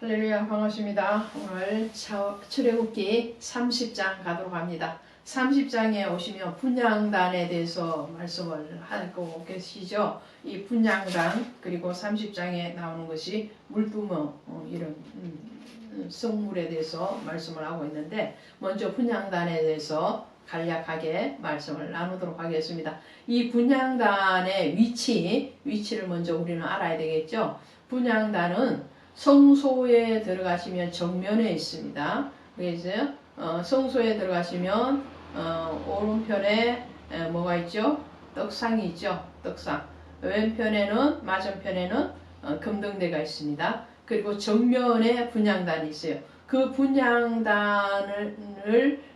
할렐루야 반갑습니다. 오늘 차- 출애굽기 30장 가도록 합니다. 30장에 오시면 분양단에 대해서 말씀을 하고 계시죠. 이 분양단 그리고 30장에 나오는 것이 물두멍 어, 이런 음, 성물에 대해서 말씀을 하고 있는데 먼저 분양단에 대해서 간략하게 말씀을 나누도록 하겠습니다. 이 분양단의 위치 위치를 먼저 우리는 알아야 되겠죠. 분양단은 성소에 들어가시면 정면에 있습니다. 그래서 어, 성소에 들어가시면 어, 오른편에 에, 뭐가 있죠? 떡상이 있죠. 떡상. 왼편에는 맞은편에는 어, 금등대가 있습니다. 그리고 정면에 분양단이 있어요. 그 분양단을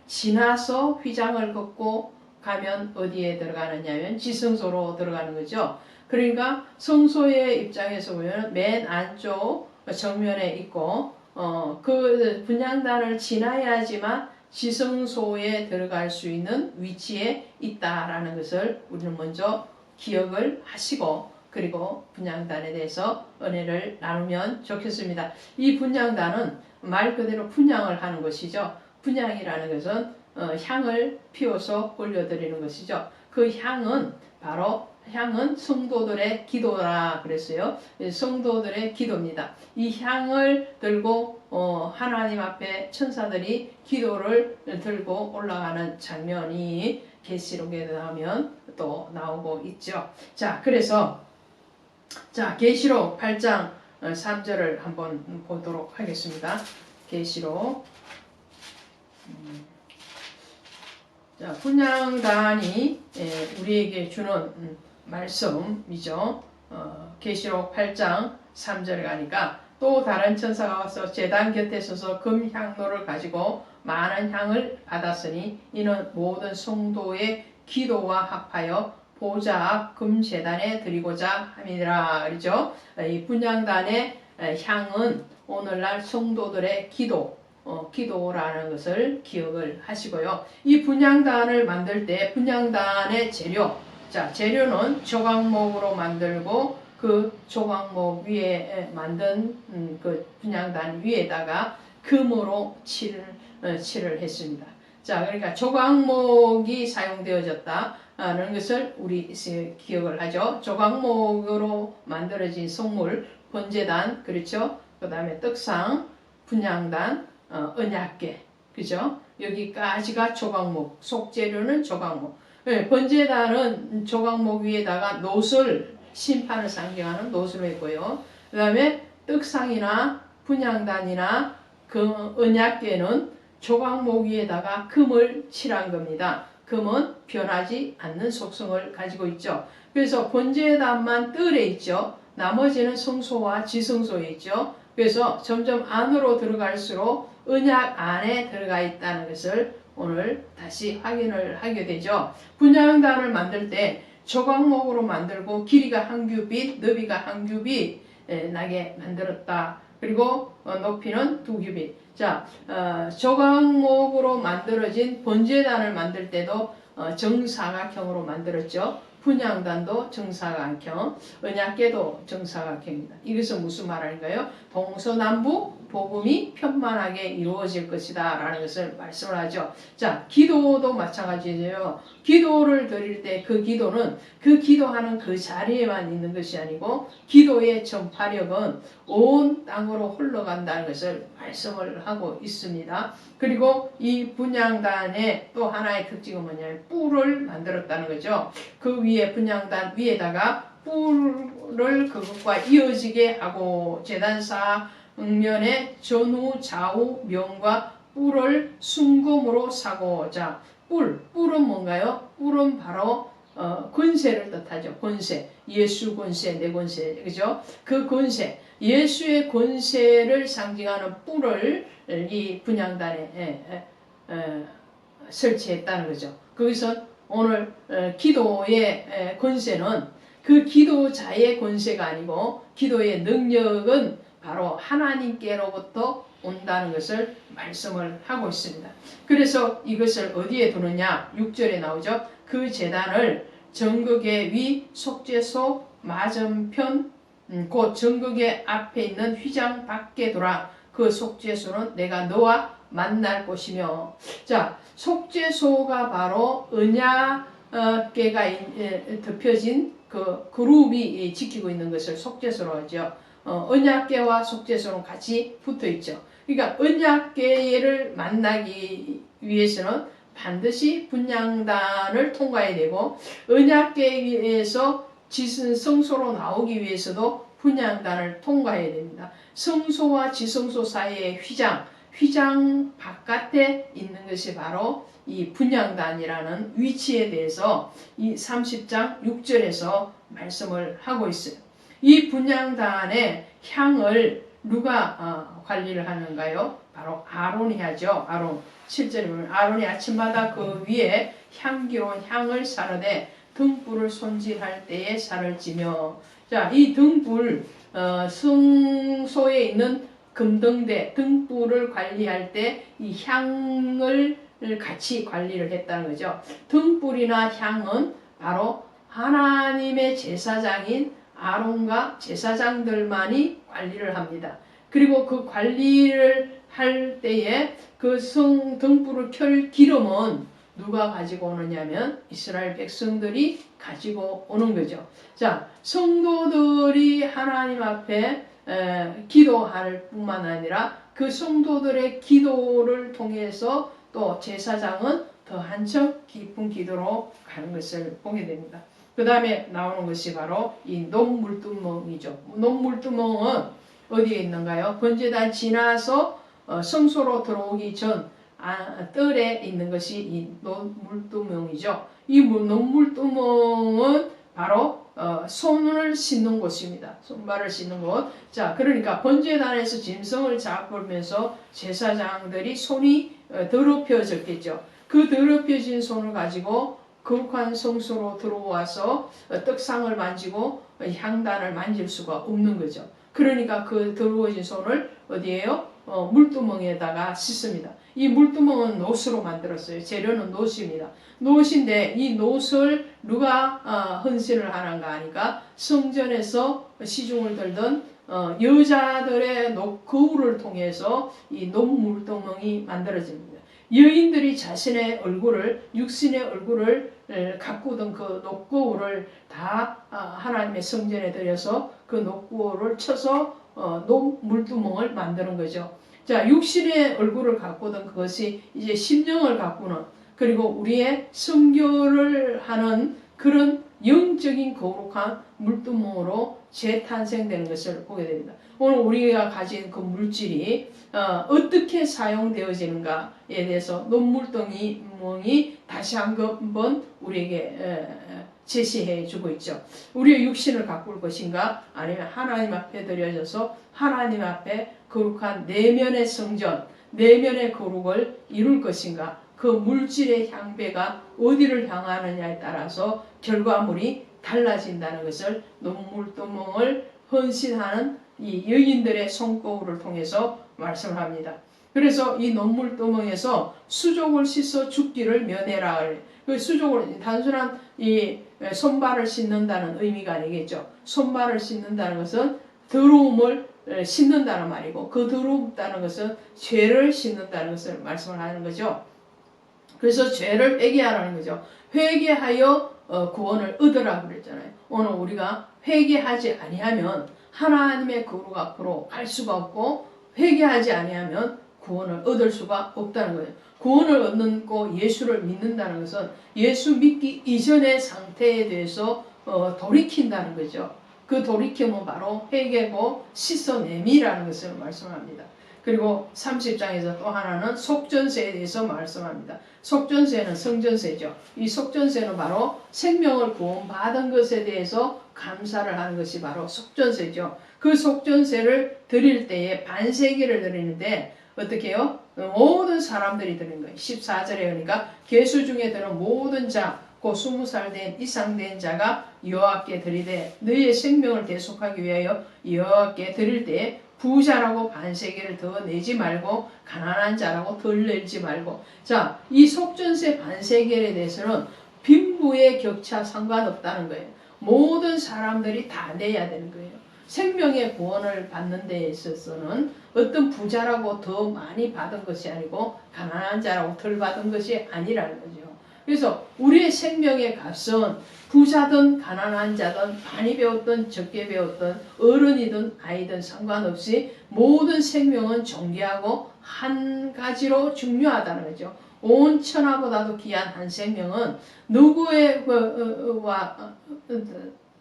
지나서 휘장을 걷고 가면 어디에 들어가느냐면 지성소로 들어가는 거죠. 그러니까 성소의 입장에서 보면 맨 안쪽 정면에 있고 어, 그 분양단을 지나야지만 지성소에 들어갈 수 있는 위치에 있다라는 것을 우리는 먼저 기억을 하시고 그리고 분양단에 대해서 은혜를 나누면 좋겠습니다. 이 분양단은 말 그대로 분양을 하는 것이죠. 분양이라는 것은 어, 향을 피워서 올려드리는 것이죠. 그 향은 바로 향은 성도들의 기도라 그랬어요. 성도들의 기도입니다. 이 향을 들고 어, 하나님 앞에 천사들이 기도를 들고 올라가는 장면이 계시록에 나오면 또 나오고 있죠. 자, 그래서 자 계시록 8장 3절을 한번 보도록 하겠습니다. 계시록 음, 자 분양단이 예, 우리에게 주는 음, 말씀이죠. 어, 계시록 8장 3절에 가니까 또 다른 천사가 와서 제단 곁에 서서 금 향로를 가지고 많은 향을 받았으니 이는 모든 성도의 기도와 합하여 보좌 앞 금제단에 드리고자 함이라 그러죠. 이 분양단의 향은 오늘날 성도들의 기도 어, 기도라는 것을 기억을 하시고요. 이 분양단을 만들 때 분양단의 재료 자, 재료는 조각목으로 만들고 그 조각목 위에 만든 음, 그 분양단 위에다가 금으로 칠을, 어, 칠을 했습니다. 자, 그러니까 조각목이 사용되어졌다는 것을 우리 기억을 하죠. 조각목으로 만들어진 성물, 번제단, 그렇죠? 그 다음에 떡상, 분양단, 어, 언약계, 그죠? 여기까지가 조각목, 속재료는 조각목. 네, 번제단은 조각목 위에다가 노슬, 심판을 상징하는 노슬을 했고요. 그 다음에 떡상이나 분양단이나 그 언약계는 조각목 위에다가 금을 칠한 겁니다. 금은 변하지 않는 속성을 가지고 있죠. 그래서 번제단만 뜰에 있죠. 나머지는 성소와 지성소에 있죠. 그래서 점점 안으로 들어갈수록 언약 안에 들어가 있다는 것을 오늘 다시 확인을 하게 되죠. 분양단을 만들 때 조각목으로 만들고 길이가 한 규빗, 너비가 한 규빗 나게 만들었다. 그리고 어, 높이는 두 규빗. 자, 어, 조각목으로 만들어진 번제단을 만들 때도 어, 정사각형으로 만들었죠. 분양단도 정사각형, 언약계도 정사각형입니다. 이것은 무슨 말인가요? 동서남북 복음이 편만하게 이루어질 것이다 라는 것을 말씀을 하죠. 자, 기도도 마찬가지예요. 기도를 드릴 때 그 기도는 그 기도하는 그 자리에만 있는 것이 아니고 기도의 전파력은 온 땅으로 흘러간다는 것을 말씀을 하고 있습니다. 그리고 이 분양단의 또 하나의 특징은 뭐냐면 뿔을 만들었다는 거죠. 그 위에 분양단 위에다가 뿔을 그것과 이어지게 하고 재단사 응면의 전후 좌우 명과 뿔을 순금으로 사고자 뿔 뿔은 뭔가요? 뿔은 바로 어, 권세를 뜻하죠. 권세 예수 권세 내 권세 그죠? 그 권세 예수의 권세를 상징하는 뿔을 이 분양단에 에, 에, 에, 설치했다는 거죠. 거기서 오늘 어, 기도의 권세는 그 기도자의 권세가 아니고 기도의 능력은 바로 하나님께로부터 온다는 것을 말씀을 하고 있습니다. 그래서 이것을 어디에 두느냐? 6절에 나오죠. 그 재단을 전극의 위 속죄소 맞은편 음, 곧 전극의 앞에 있는 휘장 밖에 돌아 그 속죄소는 내가 너와 만날 곳이며 자 속죄소가 바로 언약계가 이- 덮여진 그 그룹이 지키고 있는 것을 속죄소로 하죠. 어, 언약계와 속죄소는 같이 붙어 있죠. 그러니까 언약계를 만나기 위해서는 반드시 분양단을 통과해야 되고 언약계에서 지승 성소로 나오기 위해서도 분양단을 통과해야 됩니다. 성소와 지성소 사이의 휘장, 휘장 바깥에 있는 것이 바로 이 분양단이라는 위치에 대해서 이 30장 6절에서 말씀을 하고 있어요. 이 분양단의 향을 누가 어, 관리를 하는가요? 바로 아론이 하죠. 아론. 7절에 보면 아론이 아침마다 그 위에 향기로운 향을 사르되 등불을 손질할 때에 살을 찌며 자, 이 등불 어, 성소에 있는 금등대 등불을 관리할 때 이 향을 같이 관리를 했다는 거죠. 등불이나 향은 바로 하나님의 제사장인 아론과 제사장들만이 관리를 합니다. 그리고 그 관리를 할 때에 그 성 등불을 켤 기름은 누가 가지고 오느냐면 이스라엘 백성들이 가지고 오는 거죠. 자, 성도들이 하나님 앞에 에, 기도할 뿐만 아니라 그 성도들의 기도를 통해서 또 제사장은 더 한층 깊은 기도로 가는 것을 보게 됩니다. 그 다음에 나오는 것이 바로 이 녹물두멍이죠. 녹물두멍은 어디에 있는가요? 번제단 지나서 어, 성소로 들어오기 전 아, 뜰에 있는 것이 이 녹물두멍이죠. 이 물- 녹물두멍은 바로 어, 손을 씻는 곳입니다. 손발을 씻는 곳. 자, 그러니까 번제단에서 짐승을 잡으면서 제사장들이 손이 어, 더럽혀졌겠죠. 그 더럽혀진 손을 가지고 거룩한 성소로 들어와서 어, 떡상을 만지고 어, 향단을 만질 수가 없는 거죠. 그러니까 그 더러워진 손을 어디에요? 어, 물두멍에다가 씻습니다. 이 물두멍은 노스로 만들었어요. 재료는 노스입니다. 노스인데 이 노스를 누가 어, 헌신을 하는가 하니까 성전에서 시중을 들던 어, 여자들의 녹 거울을 통해서 이 녹물두멍이 만들어집니다. 여인들이 자신의 얼굴을 육신의 얼굴을 에, 가꾸던 그 녹거울을 다 아, 하나님의 성전에 들여서 그 녹거울을 쳐서 어, 녹물두멍을 만드는 거죠. 자, 육신의 얼굴을 가꾸던 그것이 이제 심령을 가꾸는 그리고 우리의 성교를 하는 그런 영적인 거룩한 물두멍으로 재탄생되는 것을 보게 됩니다. 오늘 우리가 가진 그 물질이 어, 떻게 사용되어지는가에 대해서 논물덩이 멍이 다시 한번 우리에게 에, 제시해 주고 있죠. 우리의 육신을 가꿀 것인가 아니면 하나님 앞에 드려져서 하나님 앞에 거룩한 내면의 성전, 내면의 거룩을 이룰 것인가 그 물질의 향배가 어디를 향하느냐에 따라서 결과물이 달라진다는 것을 논물두멍을 헌신하는 이 여인들의 손거울을 통해서 말씀을 합니다. 그래서 이 논물두멍에서 수족을 씻어 죽기를 면해라. 그 수족을 단순한 이 손발을 씻는다는 의미가 아니겠죠. 손발을 씻는다는 것은 더러움을 씻는다는 말이고 그 더럽다는 것은 죄를 씻는다는 것을 말씀을 하는 거죠. 그래서 죄를 회개하라는 거죠. 회개하여 어, 구원을 얻으라 그랬잖아요. 오늘 우리가 회개하지 아니하면 하나님의 거룩 앞으로 갈 수가 없고 회개하지 아니하면 구원을 얻을 수가 없다는 거예요. 구원을 얻는 거 예수를 믿는다는 것은 예수 믿기 이전의 상태에 대해서 어, 돌이킨다는 거죠. 그 돌이킴은 바로 회개고 씻어냄이라는 것을 말씀합니다. 그리고 30장에서 또 하나는 속전세에 대해서 말씀합니다. 속전세는 성전세죠. 이 속전세는 바로 생명을 구원받은 것에 대해서 감사를 하는 것이 바로 속전세죠. 그 속전세를 드릴 때에 반세기를 드리는데 어떻게 해요? 모든 사람들이 드리는 거예요. 14절에 그러니까 계수 중에 드는 모든 자, 곧 20살 된 이상 된 자가 여호와께 드리되 너희의 생명을 대속하기 위하여 여호와께 드릴 때 부자라고 반세계를 더 내지 말고 가난한 자라고 덜 내지 말고 자 이 속전세 반세계에 대해서는 빈부의 격차 상관없다는 거예요. 모든 사람들이 다 내야 되는 거예요. 생명의 구원을 받는 데 있어서는 어떤 부자라고 더 많이 받은 것이 아니고 가난한 자라고 덜 받은 것이 아니라는 거죠. 그래서 우리의 생명의 값은 부자든 가난한 자든 많이 배웠든 적게 배웠든 어른이든 아이든 상관없이 모든 생명은 존귀하고 한 가지로 중요하다는 거죠. 온 천하보다도 귀한 한 생명은 누구의 그, 어, 어, 와 어, 어,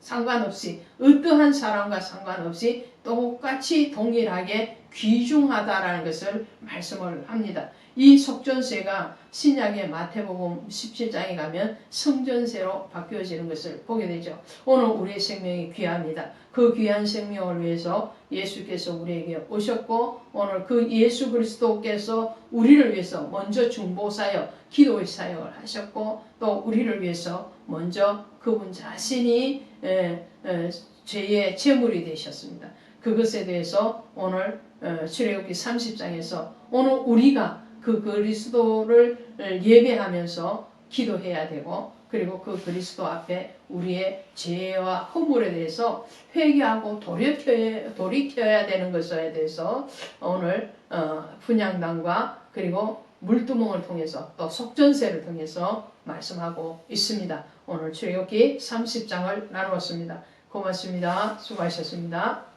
상관없이 어떠한 사람과 상관없이 똑같이 동일하게 귀중하다라는 것을 말씀을 합니다. 이 속전세가 신약의 마태복음 17장에 가면 성전세로 바뀌어지는 것을 보게 되죠. 오늘 우리의 생명이 귀합니다. 그 귀한 생명을 위해서 예수께서 우리에게 오셨고 오늘 그 예수 그리스도께서 우리를 위해서 먼저 중보사역, 기도의 사역을 하셨고 또 우리를 위해서 먼저 그분 자신이 에, 에, 죄의 제물이 되셨습니다. 그것에 대해서 오늘 어, 출애굽기 30장에서 오늘 우리가 그 그리스도를 예배하면서 기도해야 되고 그리고 그 그리스도 앞에 우리의 죄와 허물에 대해서 회개하고 돌이켜야, 돌이켜야 되는 것에 대해서 오늘 어, 분양단과 그리고 물두멍을 통해서 또 속전세를 통해서 말씀하고 있습니다. 오늘 출애굽기 30장을 나누었습니다. 고맙습니다. 수고하셨습니다.